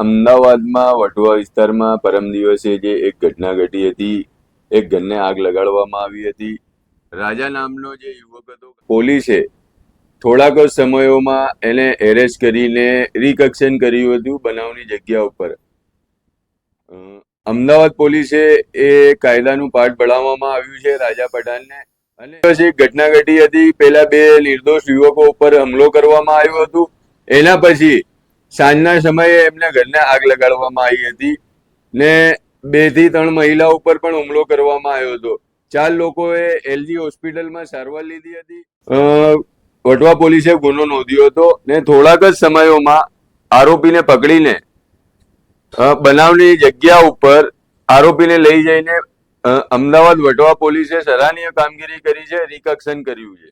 અમદાવાદમાં વટવા વિસ્તારમાં પરમ દિવસે જે એક ઘટના ઘટી હતી, એક ઘરને આગ લગાડવામાં આવી હતી. રાજા નામનો જે યુવક હતો, પોલીસે થોડાક સમયોમાં એને એરેસ્ટ કરીને રિકક્શન કર્યું હતું બનાવની જગ્યા ઉપર. અમદાવાદ પોલીસે એ કાયદાનું પાઠ ભણાવવામાં આવ્યું છે રાજા પઠાણને. અને પછી ઘટના ઘટી હતી પેલા બે નિર્દોષ યુવકો ઉપર હુમલો કરવામાં આવ્યો હતો. એના પછી સાંજના સમયે એમના ઘરને આગ લગાડવામાં આવી હતી ને બેથી ત્રણ મહિલા ઉપર પણ હુમલો કરવામાં આવ્યો હતો. ચાર લોકોએ એલજી હોસ્પિટલમાં સારવાર લીધી હતી. વટવા પોલીસે ગુનો નોંધ્યો હતો ને થોડાક જ સમયોમાં આરોપીને પકડીને બનાવની જગ્યા ઉપર આરોપીને લઈ જઈને અમદાવાદ વટવા પોલીસે સરાહનીય કામગીરી કરી છે, રિકક્શન કર્યું છે.